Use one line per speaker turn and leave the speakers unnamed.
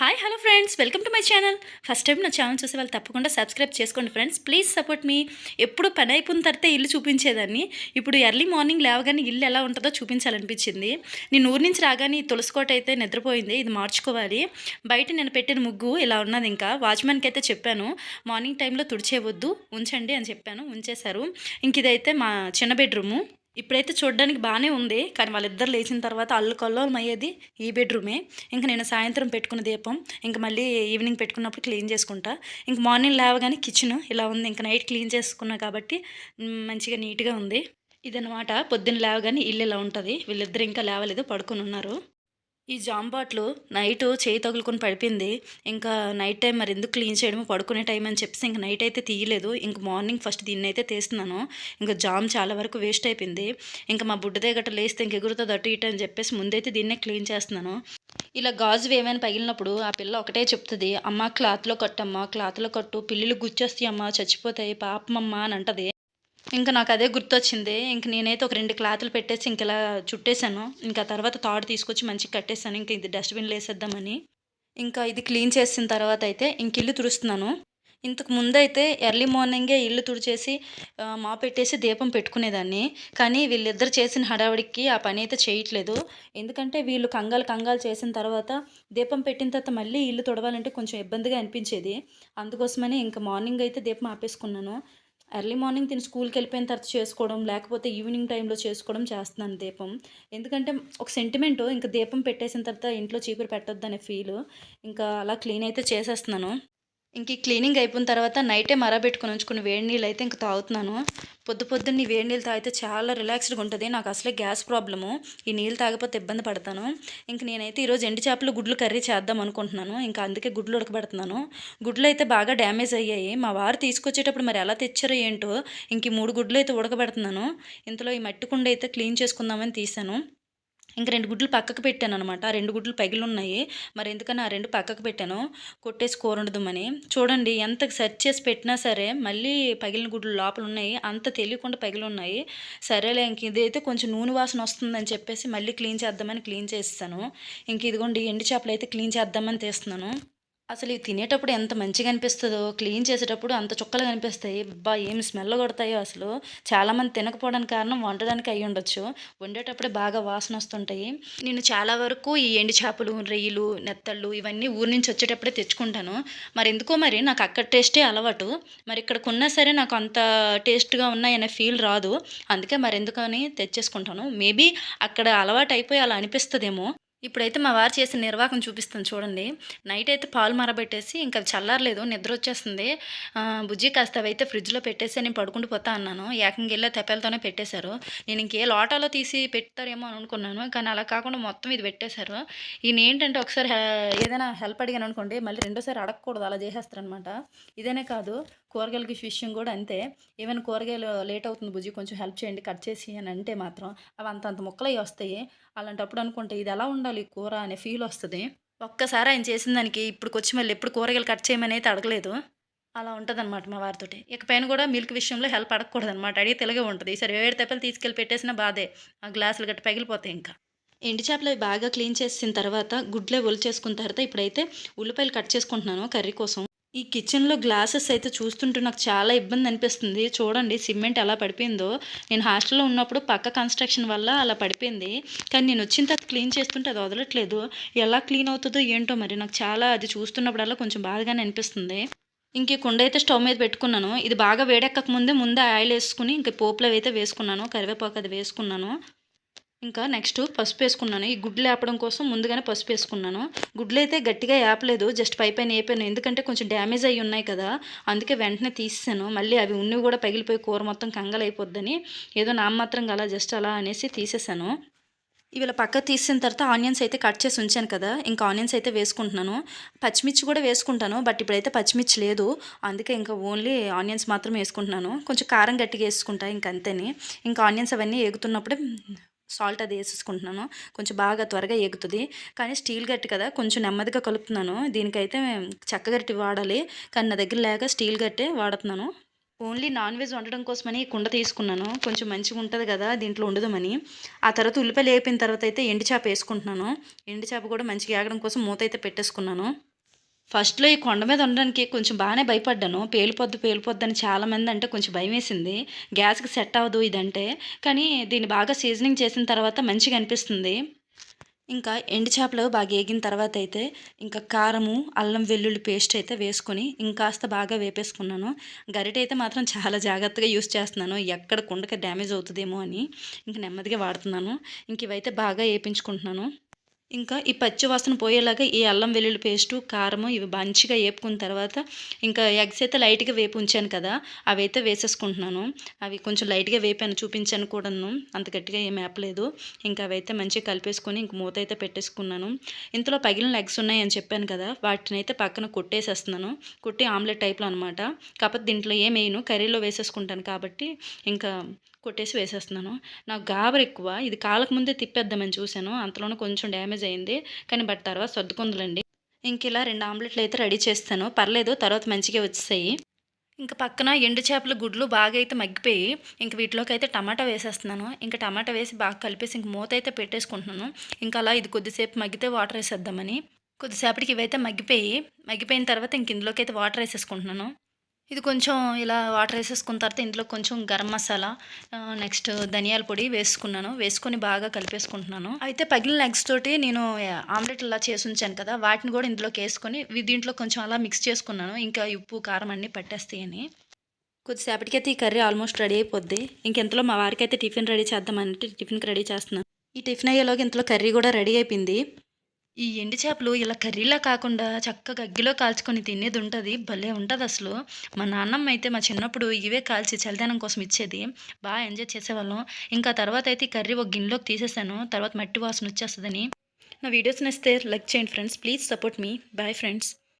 Hi hello friends welcome to my channel first time నా channel చూసే వాళ్ళు తప్పకుండా సబ్స్క్రైబ్ చేసుకోండి ఫ్రెండ్స్ ప్లీజ్ సపోర్ట్ మీ ఎప్పుడు పని అయిపోయిన తర్వాత ఇల్లు చూపించేదాన్ని. ఇప్పుడు ఎర్లీ మార్నింగ్ లేవగానే ఇల్లు ఎలా ఉంటుందో చూపించాలనిపించింది. నేను ఊరి నుంచి రాగానే ఈ తులసికోట అయితే నిద్రపోయింది. ఇది మార్చుకోవాలి. బయట నేను పెట్టిన ముగ్గు ఇలా ఉన్నది ఇంకా. వాచ్మెన్కి అయితే చెప్పాను. మార్నింగ్ టైంలో తుడిచేవద్దు ఉంచండి అని చెప్పాను. ఉంచేశారు. ఇంక ఇదైతే మా చిన్న బెడ్రూము ఇప్పుడైతే చూడడానికి బాగానే ఉంది కానీ వాళ్ళిద్దరు లేచిన తర్వాత అల్లు కొల్లోలం అయ్యేది ఈ బెడ్రూమే. ఇంకా నేను సాయంత్రం పెట్టుకున్న దీపం ఇంకా మళ్ళీ ఈవినింగ్ పెట్టుకున్నప్పుడు క్లీన్ చేసుకుంటా. ఇంక మార్నింగ్ లేవగానే కిచెన్ ఇలా ఉంది ఇంకా నైట్ క్లీన్ చేసుకున్నా కాబట్టి మంచిగా నీట్గా ఉంది. ఇదనమాట పొద్దున్న లేవగానే ఇల్లు ఇలా ఉంటుంది వీళ్ళిద్దరు ఇంకా లేవలేదు పడుకొని ఉన్నారు. ఈ జాంబాట్లు నైట్ చేయి తగులుకొని పడిపోయింది ఇంకా నైట్ టైం మరి ఎందుకు క్లీన్ చేయడము పడుకునే టైం అని చెప్పేసి ఇంకా నైట్ అయితే తీయలేదు. ఇంక మార్నింగ్ ఫస్ట్ దీన్ని అయితే తీస్తున్నాను. ఇంకా జామ్ చాలా వరకు వేస్ట్ అయిపోయింది. ఇంకా మా బుడ్డదే గట్ట లేస్తే ఇంక ఎగురుతుంది అటు ఇటు అని చెప్పేసి ముందైతే దీన్నే క్లీన్ చేస్తున్నాను. ఇలా గాజు ఏమైనా పగిలినప్పుడు ఆ పిల్ల ఒకటే చెప్తుంది అమ్మ క్లాత్లో కట్టమ్మా క్లాత్లో కట్టు పిల్లులు గుచ్చేస్తాయి అమ్మ చచ్చిపోతాయి పాపమమ్మ అని అంటది. ఇంకా నాకు అదే గుర్తొచ్చింది. ఇంక నేనైతే ఒక రెండు క్లాతులు పెట్టేసి ఇంక ఇలా చుట్టేశాను. ఇంకా తర్వాత తాడు తీసుకొచ్చి మంచిగా కట్టేశాను. ఇంకా ఇది డస్ట్బిన్లో వేసేద్దామని. ఇంకా ఇది క్లీన్ చేసిన తర్వాత అయితే ఇంక ఇల్లు తుడుస్తున్నాను. ఇంతకు ముందైతే ఎర్లీ మార్నింగే ఇల్లు తుడిచేసి మా పెట్టేసి దీపం పెట్టుకునేదాన్ని. కానీ వీళ్ళిద్దరు చేసిన హడావిడికి ఆ పని అయితే చేయట్లేదు. ఎందుకంటే వీళ్ళు కంగాలు కంగాలు చేసిన తర్వాత దీపం పెట్టిన తర్వాత మళ్ళీ ఇల్లు తుడవాలంటే కొంచెం ఇబ్బందిగా అనిపించేది. అందుకోసమని ఇంకా మార్నింగ్ అయితే దీపం ఆపేసుకున్నాను. ఎర్లీ మార్నింగ్ తిని స్కూల్కి వెళ్ళిపోయిన తర్వాత చేసుకోవడం లేకపోతే ఈవినింగ్ టైంలో చేసుకోవడం చేస్తున్నాను దీపం. ఎందుకంటే ఒక సెంటిమెంట్ ఇంకా దీపం పెట్టేసిన తర్వాత ఇంట్లో చీపురు పెట్టొద్దు అనే ఫీల్. ఇంకా అలా క్లీన్ అయితే చేసేస్తున్నాను. ఇంక క్లీనింగ్ అయిపోయిన తర్వాత నైటే మరబెట్టుకుని ఉంచుకుని వేడి నీళ్ళు అయితే ఇంక తాగుతున్నాను. పొద్దు పొద్దున్న ఈ వేడి నీళ్ళు తాగితే చాలా రిలాక్స్డ్గా ఉంటుంది. నాకు అసలే గ్యాస్ ప్రాబ్లము. ఈ నీళ్ళు తాగకపోతే ఇబ్బంది పడతాను. ఇంక నేనైతే ఈరోజు ఎండు చేపలు గుడ్లు కర్రీ చేద్దాం అనుకుంటున్నాను. ఇంకా అందుకే గుడ్లు ఉడకబెడుతున్నాను. గుడ్లు అయితే బాగా డ్యామేజ్ అయ్యాయి. మా వారు తీసుకొచ్చేటప్పుడు మరి ఎలా తెచ్చారో ఏంటో ఇంక మూడు గుడ్లు అయితే ఉడకబెడుతున్నాను. ఇంతలో ఈ మట్టి కుండ అయితే క్లీన్ చేసుకుందామని తీసాను. ఇంక రెండు గుడ్లు పక్కకు పెట్టాను అనమాట రెండు గుడ్లు పగిలి ఉన్నాయి మరి ఎందుకని ఆ రెండు పక్కకు పెట్టాను కొట్టేసి కూర వండుదామని చూడండి ఎంత సెర్చ్ చేసి పెట్టినా సరే మళ్ళీ పగిలిన గుడ్లు లోపల ఉన్నాయి అంత తెలియకుండా పగిలి ఉన్నాయి సరేలే ఇంక ఇదైతే కొంచెం నూనె వాసన వస్తుందని చెప్పేసి మళ్ళీ క్లీన్ చేద్దామని క్లీన్ చేస్తాను ఇంక ఇదిగోండి ఎండు చేపలు అయితే క్లీన్ చేద్దామని తీస్తున్నాను. అసలు ఇవి తినేటప్పుడు ఎంత మంచిగా అనిపిస్తుందో క్లీన్ చేసేటప్పుడు అంత చుక్కలు కనిపిస్తాయి. బా ఏం స్మెల్ కొడతాయో అసలు. చాలామంది తినకపోవడానికి కారణం వండడానికి అయి ఉండొచ్చు. వండేటప్పుడే బాగా వాసన వస్తుంటాయి. నేను చాలా వరకు ఈ ఎండు చేపలు రొయ్యలు నెత్తళ్ళు ఇవన్నీ ఊరి నుంచి వచ్చేటప్పుడే తెచ్చుకుంటాను. మరి ఎందుకో మరి నాకు అక్కడ టేస్టే అలవాటు. మరి ఇక్కడ కొన్నా సరే నాకు అంత టేస్ట్గా ఉన్నాయనే ఫీల్ రాదు. అందుకే మరి ఎందుకని తెచ్చేసుకుంటాను. మేబీ అక్కడ అలవాటు అయిపోయి అలా అనిపిస్తుందేమో. ఇప్పుడైతే మా వారు చేసిన నిర్వాహకం చూపిస్తుంది చూడండి. నైట్ అయితే పాలు మరబెట్టేసి ఇంకా అది చల్లారలేదు నిద్ర వచ్చేస్తుంది బుజ్జి కాస్త అవైతే ఫ్రిడ్జ్లో పెట్టేసి నేను పడుకుంటూ పోతా అన్నాను. ఏకంగా వెళ్ళే తెప్పలతోనే పెట్టేశారు. నేను ఇంకే లోటాలో తీసి పెడతారేమో అని అనుకున్నాను. కానీ అలా కాకుండా మొత్తం ఇది పెట్టేశారు. ఈయన ఏంటంటే ఒకసారి ఏదైనా హెల్ప్ అడిగాను అనుకోండి మళ్ళీ రెండోసారి అడగకూడదు అలా చేసేస్తారనమాట ఇదేనే కాదు కూరగాయలకి విషయం కూడా అంతే. ఏమైనా కూరగాయలు లేట్ అవుతుంది బుజ్జి కొంచెం హెల్ప్ చేయండి కట్ చేసి అని అంటే మాత్రం అవి అంత అంత ముక్కలు అవి వస్తాయి. అలాంటప్పుడు అనుకుంటే ఇది ఎలా ఉండాలి కూర అనే ఫీల్ వస్తుంది. ఒక్కసారి ఆయన చేసిన దానికి ఇప్పుడు వచ్చి మళ్ళీ ఎప్పుడు కూరగాయలు కట్ చేయమని అయితే అడగలేదు. అలా ఉంటుంది అనమాట మా వారితోటి ఇక పైన కూడా మిల్క్ విషయంలో హెల్ప్ అడగకూడదు అనమాట అడిగి తెలుగే ఉంటుంది. ఈసారి వేడి తెప్పలు తీసుకెళ్ళి పెట్టేసినా బాధే. ఆ గ్లాసులు గట్టి పగిలిపోతాయి ఇంకా. ఎండు చేపలు అవి బాగా క్లీన్ చేసిన తర్వాత గుడ్లే ఒలిచేసుకున్న తర్వాత ఇప్పుడైతే ఉల్లిపాయలు కట్ చేసుకుంటున్నాను కర్రీ కోసం. ఈ కిచెన్లో గ్లాసెస్ అయితే చూస్తుంటే నాకు చాలా ఇబ్బంది అనిపిస్తుంది. చూడండి సిమెంట్ ఎలా పడిపోయిందో. నేను హాస్టల్లో ఉన్నప్పుడు పక్క కన్స్ట్రక్షన్ వల్ల అలా పడిపోయింది. కానీ నేను వచ్చిన తర్వాత క్లీన్ చేస్తుంటే అది వదలట్లేదు. ఎలా క్లీన్ అవుతుందో ఏంటో మరి నాకు చాలా అది చూస్తున్నప్పుడల్లా కొంచెం బాధగానే అనిపిస్తుంది. ఇంక ఈ కుండ అయితే స్టవ్ మీద పెట్టుకున్నాను. ఇది బాగా వేడెక్కక ముందే ముందే ఆయిల్ వేసుకుని ఇంక పోపులో అయితే వేసుకున్నాను. కరివేపాకు అది వేసుకున్నాను. ఇంకా నెక్స్ట్ పసుపు వేసుకున్నాను ఈ గుడ్లు వేపడం కోసం ముందుగానే పసుపు వేసుకున్నాను గుడ్లు అయితే గట్టిగా వేపలేదు జస్ట్ పై పైన వేపాను ఎందుకంటే కొంచెం డ్యామేజ్ అయ్యి ఉన్నాయి కదా అందుకే వెంటనే తీసాను మళ్ళీ అవి ఉన్నవి కూడా పగిలిపోయి కూర మొత్తం కంగలైపోద్దని ఏదో నామమాత్రంగా అలా జస్ట్ అలా అనేసి తీసేసాను. ఇవాళ పక్క తీసిన తర్వాత ఆనియన్స్ అయితే కట్ చేసి ఉంచాను కదా ఇంకా ఆనియన్స్ అయితే వేసుకుంటున్నాను. పచ్చిమిర్చి కూడా వేసుకుంటాను బట్ ఇప్పుడైతే పచ్చిమిర్చి లేదు. అందుకే ఇంకా ఓన్లీ ఆనియన్స్ మాత్రం వేసుకుంటున్నాను. కొంచెం కారం గట్టిగా వేసుకుంటా ఇంక అంతేని. ఇంకా ఆనియన్స్ అవన్నీ ఎగుతున్నప్పుడే సాల్ట్ అది వేసేసుకుంటున్నాను. కొంచెం బాగా త్వరగా ఎగుతుంది. కానీ స్టీల్ గట్టి కదా కొంచెం నెమ్మదిగా కలుపుతున్నాను. దీనికైతే చెక్క గట్టి వాడాలి. కానీ నా దగ్గర లేక స్టీల్ గట్టే వాడుతున్నాను. ఓన్లీ నాన్ వెజ్ వండడం కోసమని కుండ తీసుకున్నాను. కొంచెం మంచిగా ఉంటుంది కదా దీంట్లో వండుదామని. ఆ తర్వాత ఉల్లిపాయలు వేపిన తర్వాత అయితే ఎండు చేప వేసుకుంటున్నాను. ఎండు చేప కూడా మంచిగా ఆగడం కోసం మూత అయితే పెట్టేసుకున్నాను. ఫస్ట్‌లో ఈ కొండ మీద ఉండడానికి కొంచెం బాగానే భయపడ్డాను. పేలిపోద్దు పేలిపోద్దు అని చాలామంది అంటే కొంచెం భయం వేసింది గ్యాస్‌కి సెట్ అవ్వదు ఇదంటే. కానీ దీన్ని బాగా సీజనింగ్ చేసిన తర్వాత మంచిగా అనిపిస్తుంది. ఇంకా ఎండు చేపలు బాగా వేగిన తర్వాత అయితే ఇంకా కారము, అల్లం వెల్లుల్లి పేస్ట్ అయితే వేసుకొని ఇంకాస్త బాగా వేపేసుకున్నాను. గరిటె అయితే మాత్రం చాలా జాగ్రత్తగా యూజ్ చేస్తున్నాను. ఎక్కడ కుండకి డ్యామేజ్ అవుతుందేమో అని. ఇంక నెమ్మదిగా వాడుతున్నాను. ఇంక ఇవైతే బాగా వేపించుకుంటున్నాను ఇంకా ఈ పచ్చి వాసన పోయేలాగా ఈ అల్లం వెల్లుల్లి పేస్టు, కారము ఇవి మంచిగా వేపుకున్న తర్వాత ఇంకా ఎగ్స్ అయితే లైట్‌గా వేపు ఉంచాను కదా! అవైతే వేసేసుకుంటున్నాను. అవి కొంచెం లైట్‌గా వేపాను చూపించాను కూడాను. అంత గట్టిగా ఏం వేపలేదు ఇంకా అవైతే మంచిగా కలిపేసుకొని ఇంక మూత అయితే పెట్టేసుకున్నాను. ఇంతలో పగిలిన ఎగ్స్ ఉన్నాయని చెప్పాను కదా! వాటిని అయితే పక్కన కొట్టేసేస్తున్నాను. కొట్టి ఆమ్లెట్ టైప్‌లో అనమాట. కాకపోతే దీంట్లో ఏమేయను. కర్రీలో వేసేసుకుంటాను కాబట్టి ఇంకా కొట్టేసి వేసేస్తున్నాను. నాకు గాబర్ ఎక్కువ. ఇది కాలకముందే తిప్పేద్దామని చూశాను అంతలోనే కొంచెం డ్యామేజ్ అయింది. కానీ బట్ తర్వాత సర్దుకుందులండి ఇంక ఇలా రెండు ఆమ్లెట్‌లు అయితే రెడీ చేస్తాను పర్లేదు తర్వాత మంచిగా వచ్చేసాయి. ఇంక పక్కన ఎండు చేపలు, గుడ్లు బాగా అయితే మగ్గిపోయి ఇంక వీటిలోకి అయితే టమాటా వేసేస్తున్నాను. ఇంకా టమాటా వేసి బాగా కలిపేసి ఇంక మూత అయితే పెట్టేసుకుంటున్నాను. ఇంకా అలా ఇది కొద్దిసేపు మగ్గితే వాటర్ వేసేద్దామని కొద్దిసేపటికి ఇవైతే మగ్గిపోయి, మగ్గిపోయిన తర్వాత ఇంక ఇందులోకి అయితే వాటర్ వేసేసుకుంటున్నాను ఇది కొంచెం ఇలా వాటర్ వేసేసుకున్న తర్వాత ఇంట్లో కొంచెం గరం మసాలా నెక్స్ట్ ధనియాల పొడి వేసుకున్నాను. వేసుకొని బాగా కలిపేసుకుంటున్నాను. అయితే పగిలిన ఎగ్స్ తోటి నేను ఆమ్లెట్ ఇలా చేసి ఉంచాను కదా! వాటిని కూడా ఇందులోకి వేసుకొని దీంట్లో కొంచెం అలా మిక్స్ చేసుకున్నాను. ఇంకా ఉప్పు, కారం అన్నీ పట్టేస్తాయని. కొద్దిసేపటికైతే ఈ కర్రీ ఆల్మోస్ట్ రెడీ అయిపోద్ది. ఇంకెంతలో మా వారికైతే టిఫిన్ రెడీ చేద్దామని టిఫిన్‌కి రెడీ చేస్తున్నాను. ఈ టిఫిన్ అయ్యేలోగా ఇంతలో కర్రీ కూడా రెడీ అయిపోయింది. ఈ ఎండు చేపలు ఇలా కర్రీలా కాకుండా చక్కగా అగ్గిలో కాల్చుకొని తినేది ఉంటుంది భలే ఉంటుంది అసలు మా నాన్నమ్మ అయితే మా చిన్నప్పుడు ఇవే కాల్చి చలిదానం కోసం ఇచ్చేది. బాగా ఎంజాయ్ చేసేవాళ్ళం. ఇంకా తర్వాత అయితే ఈ కర్రీ ఒక గిన్నెలోకి తీసేసాను. తర్వాత మట్టి వాసన వచ్చేస్తుందని నా వీడియోస్ నచ్చితే లైక్ చేయండి friends. Please support me. Bye friends.